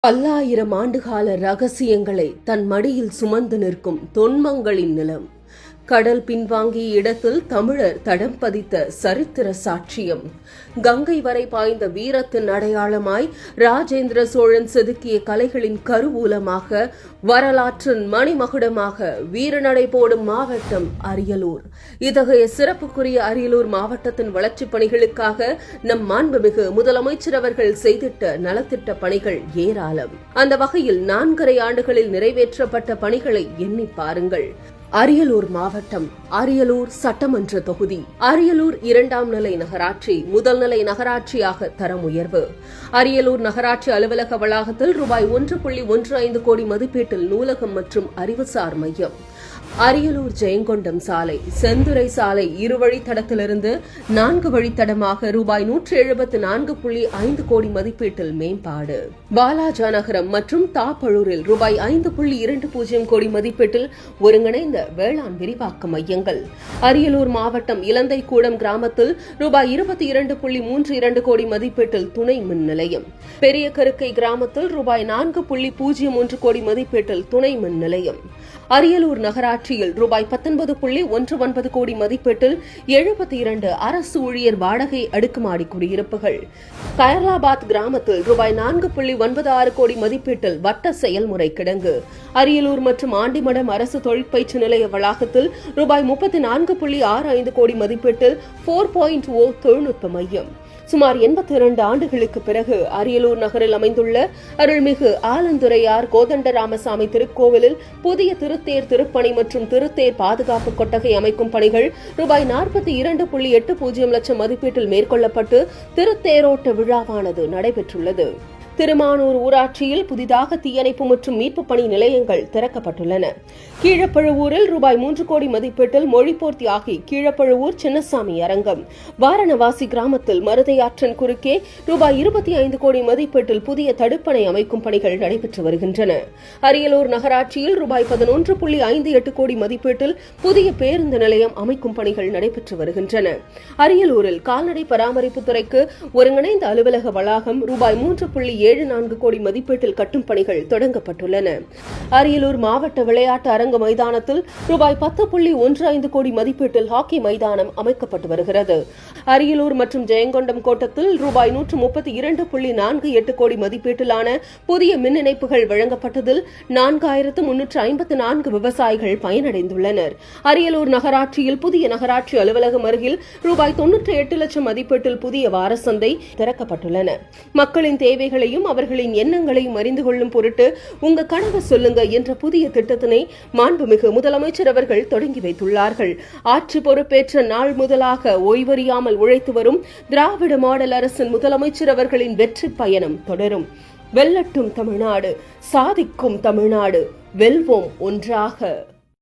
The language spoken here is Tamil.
பல்லாயிரம் ஆண்டுகால ரகசியங்களை தன் மடியில் சுமந்து நிற்கும் தொன்மங்களின் நிலம். கடல் பின்வாங்கிய இடத்தில் தமிழர் தடம் பதித்த சரித்திர சாட்சியம். கங்கை வரை பாய்ந்த வீரத்தின் அடையாளமாய் ராஜேந்திர சோழன் செதுக்கிய கலைகளின் கருவூலமாக வரலாற்றின் மணிமகுடமாக வீரநடை போடும் மாவட்டம் அரியலூர். இத்தகைய சிறப்புக்குரிய அரியலூர் மாவட்டத்தின் வளர்ச்சிப் பணிகளுக்காக நம் மாண்புமிகு முதலமைச்சர் அவர்கள் செய்திட்ட நலத்திட்ட பணிகள் ஏராளம். அந்த வகையில் நான்கரை ஆண்டுகளில் நிறைவேற்றப்பட்ட பணிகளை எண்ணி பாருங்கள். அரியலூர் மாவட்டம் அரியலூர் சட்டமன்ற தொகுதி. அரியலூர் இரண்டாம் நிலை நகராட்சி முதல் நிலை நகராட்சியாக தரம் உயர்வு. அரியலூர் நகராட்சி அலுவலக வளாகத்தில் ரூபாய் ஒன்று புள்ளி ஒன்று ஐந்து கோடி மதிப்பீட்டில் நூலகம் மற்றும் அறிவுசார் மையம். அரியலூர் ஜெயங்கொண்டம் சாலை செந்துறை சாலை இருவழி தடத்திலிருந்து நான்கு வழித்தடமாக ரூபாய் நூற்றி எழுபத்து நான்கு புள்ளி ஐந்து கோடி மதிப்பீட்டில் மேம்பாடு. பாலாஜா நகரம் மற்றும் தாப்பழூரில் ரூபாய் ஐந்து புள்ளி இரண்டு பூஜ்ஜியம் கோடி மதிப்பீட்டில் ஒருங்கிணைந்த வேளாண் விரிவாக்க மையங்கள். அரியலூர் மாவட்டம் இலந்தைக்கூடம் கிராமத்தில் ரூபாய் இருபத்தி இரண்டு புள்ளி மூன்று இரண்டு கோடி மதிப்பீட்டில் துணை மின் நிலையம். பெரிய கருக்கை கிராமத்தில் ரூபாய் நான்கு புள்ளி பூஜ்ஜியம் ஒன்று கோடி மதிப்பீட்டில் துணை மின் நிலையம். அரியலூர் நகராட்சி நகராட்சியில் ரூபாய் பத்தொன்பது புள்ளி ஒன்று ஒன்பது கோடி மதிப்பீட்டில் எழுபத்தி இரண்டு அரசு ஊழியர் வாடகை அடுக்குமாடி குடியிருப்புகள். கயர்லாபாத் கிராமத்தில் ரூபாய் நான்கு புள்ளி ஒன்பது ஆறு கோடி மதிப்பீட்டில் வட்ட செயல்முறை கிடங்கு. அரியலூர் மற்றும் ஆண்டிமடம் அரசு தொழிற்பயிற்சி நிலைய வளாகத்தில் ரூபாய் முப்பத்தி நான்கு புள்ளி ஆறு ஐந்து கோடி மதிப்பீட்டில் போர் பாயிண்ட் ஓ தொழில்நுட்ப மையம். சுமார் எண்பத்தி இரண்டு ஆண்டுகளுக்கு பிறகு அரியலூர் நகரில் அமைந்துள்ள அருள்மிகு ஆலந்துறையார் கோதண்டராமசாமி திருக்கோவிலில் புதிய திருத்தேர் திருப்பணி மற்றும் திருத்தேர் பாதுகாப்பு கொட்டகை அமைக்கும் பணிகள் ரூபாய் நாற்பத்தி இரண்டு புள்ளி எட்டு பூஜ்ஜியம் லட்சம் மதிப்பீட்டில் மேற்கொள்ளப்பட்டு திருத்தேரோட்ட விழாவானது நடைபெற்றுள்ளது. திருமானூர் ஊராட்சியில் புதிதாக தீயணைப்பு மற்றும் மீட்பு பணி நிலையங்கள் திறக்கப்பட்டுள்ளன. கீழப்பழுவூரில் ரூபாய் மூன்று கோடி மதிப்பீட்டில் மொழிப்போர் தியாகி கீழப்பழுவூர் சின்னசாமி அரங்கம். வாரணவாசி கிராமத்தில் மருதையாற்றன் குறுக்கே ரூபாய் இருபத்தி ஐந்து கோடி மதிப்பீட்டில் புதிய தடுப்பணை அமைக்கும் பணிகள் நடைபெற்று வருகின்றன. அரியலூர் நகராட்சியில் ரூபாய் பதினொன்று புள்ளி ஐந்து எட்டு கோடி மதிப்பீட்டில் புதிய பேருந்து நிலையம் அமைக்கும் பணிகள் நடைபெற்று வருகின்றன. அரியலூரில் கால்நடை பராமரிப்பு துறைக்கு ஒருங்கிணைந்த அலுவலக வளாகம் ரூபாய் மூன்று புள்ளி ஏழு நான்கு கோடி மதிப்பீட்டில் கட்டும் பணிகள் தொடங்கப்பட்டுள்ளன. அரியலூர் மாவட்ட விளையாட்டு அரங்கு மைதானத்தில் ரூபாய் பத்து புள்ளி ஒன்று ஐந்து கோடி மதிப்பீட்டில் ஹாக்கி மைதானம் அமைக்கப்பட்டு வருகிறது. அரியலூர் மற்றும் ஜெயங்கொண்டம் கோட்டத்தில் ரூபாய் நூற்று முப்பத்தி இரண்டு புள்ளி நான்கு எட்டு கோடி மதிப்பீட்டிலான புதிய மின் இணைப்புகள் வழங்கப்பட்டதில் நான்காயிரத்து முன்னூற்று ஐம்பத்து நான்கு விவசாயிகள் பயனடைந்துள்ளனர். அரியலூர் நகராட்சியில் புதிய நகராட்சி அலுவலகம் அருகில் ரூபாய் தொன்னூற்றி எட்டு லட்சம் மதிப்பீட்டில் புதிய வாரசந்தை திறக்கப்பட்டுள்ளன. மக்களின் தேவைகளையும் பற்றியும் அவர்களின் எண்ணங்களையும் அறிந்து கொள்ளும் பொருட்டு உங்க கனவு சொல்லுங்க என்ற புதிய திட்டத்தினை மாண்புமிகு முதலமைச்சர் அவர்கள் தொடங்கி வைத்துள்ளார்கள். ஆட்சி பொறுப்பேற்ற நாள் முதலாக ஓய்வறியாமல் உழைத்து வரும் திராவிட மாடல் அரசின் முதலமைச்சர் அவர்களின் வெற்றி பயணம் தொடரும். வெல்லட்டும் தமிழ்நாடு சாதிக்கும் தமிழ்நாடு வெல்வோம் ஒன்றாக.